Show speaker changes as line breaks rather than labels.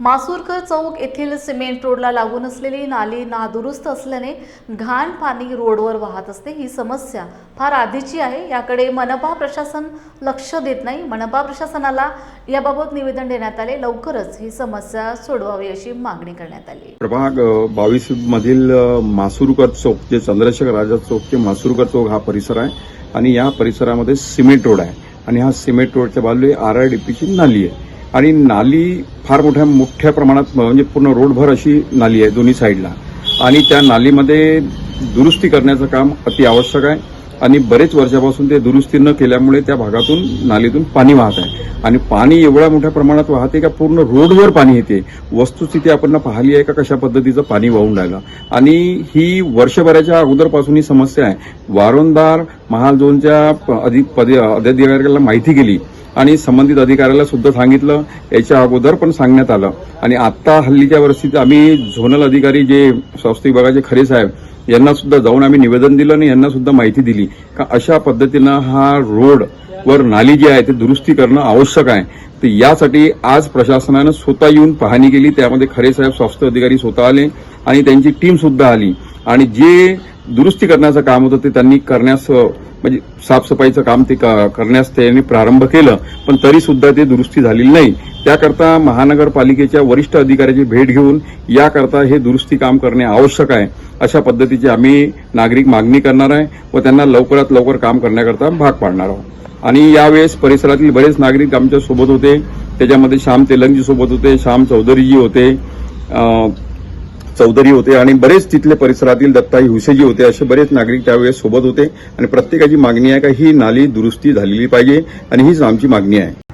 मासूरकर चौक येथील सिमेंट रोडला लागून असलेली नाली नादुरुस्त असल्याने घाण पाणी रोडवर वाहत असते. ही समस्या फार आधीची आहे. याकडे मनपा प्रशासन लक्ष देत नाही. मनपा प्रशासनाला याबाबत निवेदन देण्यात आले. लवकरच ही समस्या सोडवावी अशी मागणी करण्यात आली.
प्रभाग बावीस मधील मासूरकर मासुरकर चौक जे चंद्रशेखर राजा चौक ते मासुरकर चौक हा परिसर आहे आणि या परिसरामध्ये सिमेंट रोड आहे आणि हा सिमेंट रोडच्या बाजूला आर आर डी पीची नाली आहे. आणि नाली फार मोठ्या मोठ्या प्रमाणात म्हणजे पूर्ण रोडभर अशी नाली आहे दोन्ही साईडला. आणि त्या नालीमध्ये दुरुस्ती करण्याचं काम अति आवश्यक आहे. आणि बरेच वर्षापासून ते दुरुस्ती न केल्यामुळे त्या भागातून नालीतून पाणी वाहत आहे. आणि पाणी एवढ्या मोठ्या प्रमाणात वाहते का पूर्ण रोडवर पाणी येते. वस्तुस्थिती आपण पाहिली आहे का कशा पद्धतीचं पाणी वाहून राहिलं. आणि ही वर्षभराच्या अगोदरपासून ही समस्या आहे. वारंवार महाल झोनच्या प- अधिक पद अधिकाऱ्याला माहिती केली आणि संबंधित अधिकाऱ्याला सुद्धा सांगितलं. याच्या अगोदर पण सांगण्यात आलं. आणि आता हल्लीच्या वर्षी आम्ही झोनल अधिकारी जे स्वास्थ्य विभागाचे खरे साहेब यांना सुद्धा जाऊन आम्ही निवेदन दिलं आणि यांना सुद्धा माहिती दिली. का अशा पद्धतीनं हा रोड वर नाली जी आहे ते दुरुस्ती करणं आवश्यक आहे. तर यासाठी आज प्रशासनानं स्वतः येऊन पाहणी केली. त्यामध्ये खरे साहेब स्वास्थ्य अधिकारी स्वतः आले आणि त्यांची टीम सुद्धा आली. आणि जे दुरुस्ती करण्याचं काम होतं ते त्यांनी करण्यास म्हणजे साफसफाईचं काम ते क- करण्यास त्यांनी प्रारंभ केलं पण तरी सुद्धा ते दुरुस्ती झालेली नाही. त्याकरता महानगरपालिकेच्या वरिष्ठ अधिकाऱ्याची भेट घेऊन याकरता हे दुरुस्ती काम करणे आवश्यक आहे. अशा पद्धतीची आम्ही नागरिक मागणी करणार आहे व त्यांना लवकरात लवकर काम करण्याकरता भाग पाडणार आहोत. आणि यावेळेस परिसरातील बरेच नागरिक आमच्यासोबत होते. त्याच्यामध्ये श्याम तेलंगजी सोबत होते श्याम चौधरीजी होते. चौधरी होते आणि बरेच तिथले परिसरातील दत्ताई हुसेजी होते असे बरेच नागरिक त्यावेळेस सोबत होते. आणि प्रत्येकाची मागणी आहे का ही नाली दुरुस्ती झालेली पाहिजे आणि हीच आमची मागणी आहे.